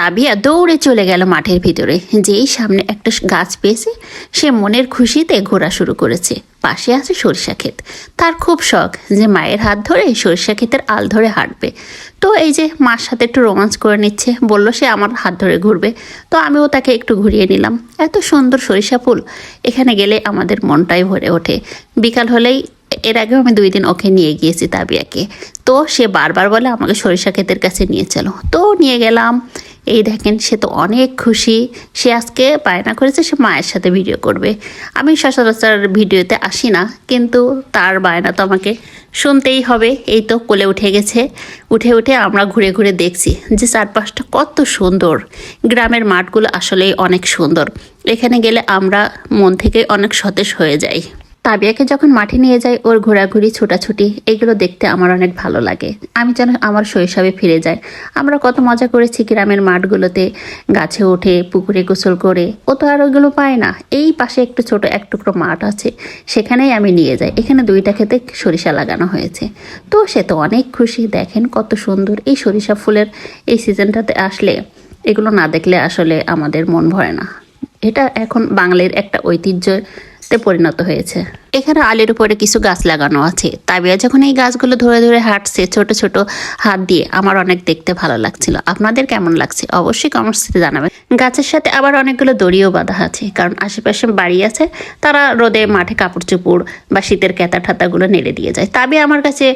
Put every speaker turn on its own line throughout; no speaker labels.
তাবিয়া দৌড়ে চলে গেল মাঠের ভিতরে। যেই সামনে একটা গাছ পেয়েছে, সে মনের খুশিতে ঘোরা শুরু করেছে। পাশে আছে সরিষা ক্ষেত। তার খুব শখ যে মায়ের হাত ধরে সরিষা ক্ষেতের আল ধরে হাঁটবে। তো এই যে মার সাথে একটু রোমান্স করে নিচ্ছে, বলল, সে আমার হাত ধরে ঘুরবে। তো আমিও তাকে একটু ঘুরিয়ে নিলাম। এত সুন্দর সরিষা ফুল এখানে গেলে আমাদের মনটাই ভরে ওঠে। বিকাল হলেই এর আগেও আমি দুই দিন ওকে নিয়ে গিয়েছি তাবিয়াকে। তো সে বারবার বলে, আমাকে সরিষা ক্ষেতের কাছে নিয়ে চলো। তো নিয়ে গেলাম। এই দেখেন, সে তো অনেক খুশি। সে আজকে বায়না করেছে, সে মায়ের সাথে ভিডিও করবে। আমি সচরাচর ভিডিওতে আসি না, কিন্তু তার বায়না তো আমাকে শুনতেই হবে। এই তো কোলে উঠে গেছে। উঠে উঠে আমরা ঘুরে ঘুরে দেখছি যে চারপাশটা কত সুন্দর। গ্রামের মাঠগুলো আসলেই অনেক সুন্দর। এখানে গেলে আমরা মন থেকে অনেক সতেজ হয়ে যাই। তাবিয়াকে যখন মাঠে নিয়ে যাই, ওর ঘোরাঘুরি, ছোটাছুটি, এগুলো দেখতে আমার অনেক ভালো লাগে। আমি যেন আমার শৈশবে ফিরে যাই। আমরা কত মজা করেছি গ্রামের মাঠগুলোতে, গাছে ওঠে পুকুরে গোসল করে। ও তো আর ওইগুলো পায় না। এই পাশে একটু ছোট এক টুকরো মাঠ আছে। সেখানেই আমি নিয়ে যাই। এখানে দুইটা খেতে সরিষা লাগানো হয়েছে। তো সে তো অনেক খুশি। দেখেন কত সুন্দর। এই সরিষা ফুলের এই সিজনটাতে আসলে এগুলো না দেখলে আসলে আমাদের মন ভরে না। এটা এখন বাঙালির একটা ঐতিহ্যতে পরিণত হয়েছে। এখানে আলের উপরে কিছু গাছ লাগানো আছে। তাবিয়া যখন এই গাছগুলো ধরে ধরে হাঁটছে, ছোট ছোট হাত দিয়ে আমার অনেক দেখতে ভালো লাগছিল। আপনাদের কেমন লাগছে অবশ্যই কমেন্টসে জানাবেন। গাছের সাথে আবার অনেকগুলো দড়িও বাঁধা আছে, কারণ আশেপাশে বাড়ি আছে, তারা রোদে মাঠে কাপড় চোপড় বা শীতের ক্যাতা ঠাতাগুলো নেড়ে দিয়ে যায়। তাবি আমার কাছে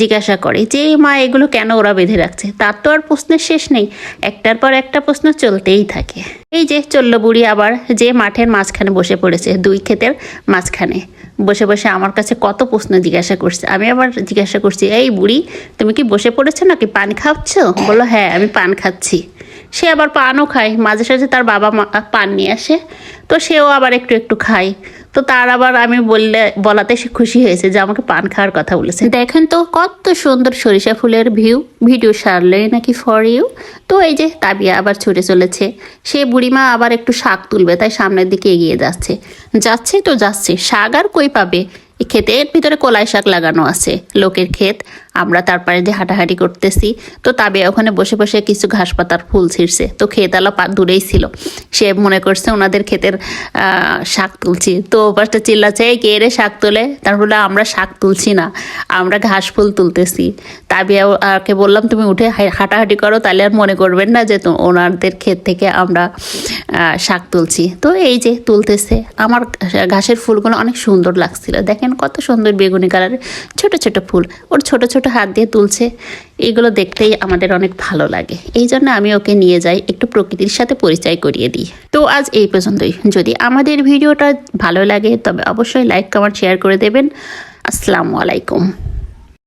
জিজ্ঞাসা করে যে, মা, এগুলো কেন ওরা বেঁধে রাখছে? তার তো আর প্রশ্নের শেষ নেই। একটার পর একটা প্রশ্ন চলতেই থাকে। এই যে চলল বুড়ি আবার যে মাঠের মাঝখানে বসে পড়েছে, দুই ক্ষেতের মাঝখানে। বসে বসে আমার কাছে কত প্রশ্ন জিজ্ঞাসা করছে। আমি আবার জিজ্ঞাসা করছি, এই বুড়ি, তুমি কি বসে পড়েছো নাকি পান খাচ্ছ? বলো হ্যাঁ আমি পান খাচ্ছি। সে আবার পানও খায়। মাঝে সাঝে তার বাবা মা পান নিয়ে আসে। তো সেও আবার একটু একটু খায়। তো তার আবার আমি বললে, বলাতে সে খুশি হয়েছে যে আমাকে পান খাওয়ার কথা বলেছে। দেখেন তো, কত সুন্দর সরিষা ফুলের ভিউ। ভিডিও সারলে নাকি ফর ইউ তো এই যে তাবিয়া আবার ছুটে চলেছে। সে বুড়িমা আবার একটু শাক তুলবে, তাই সামনের দিকে এগিয়ে যাচ্ছে। যাচ্ছে তো যাচ্ছে, শাক আর কই পাবে? ক্ষেতের ভিতরে কলাই শাক লাগানো আছে। লোকের ক্ষেত, আমরা তারপরে যে হাঁটাহাঁটি করতেছি। তো তাবে ওখানে বসে বসে কিছু ঘাস পাতার ফুল ছিঁড়ছে। তো ক্ষেতালা পা দূরেই ছিল। সে মনে করছে ওনাদের ক্ষেতের শাক তুলছি। তো ওপাশটা চিল্লাচ্ছে, এই কে রে শাক তোলে? তার বলে আমরা শাক তুলছি না। আমরা ঘাস ফুল তুলতেছি। তাবে কে বললাম, তুমি উঠে হাঁটাহাঁটি করো, তাহলে আর মনে করবেন না যে ওনাদের ক্ষেত থেকে আমরা শাক তুলছি। তো এই যে তুলতেছে। আমার ঘাসের ফুলগুলো অনেক সুন্দর লাগছিল। দেখেন কত সুন্দর বেগুনি কালারের ছোট ছোট ফুল। ওর ছোট ছোট হাত দিয়ে তুলছে। এগুলো দেখতেই আমাদের অনেক ভালো লাগে। এই জন্য আমি ওকে নিয়ে যাই, একটু প্রকৃতির সাথে পরিচয় করিয়ে দিই। তো আজ এই পর্যন্তই। যদি আমাদের ভিডিওটা ভালো লাগে, তবে অবশ্যই লাইক কমেন্ট শেয়ার করে দেবেন। আসসালামু আলাইকুম।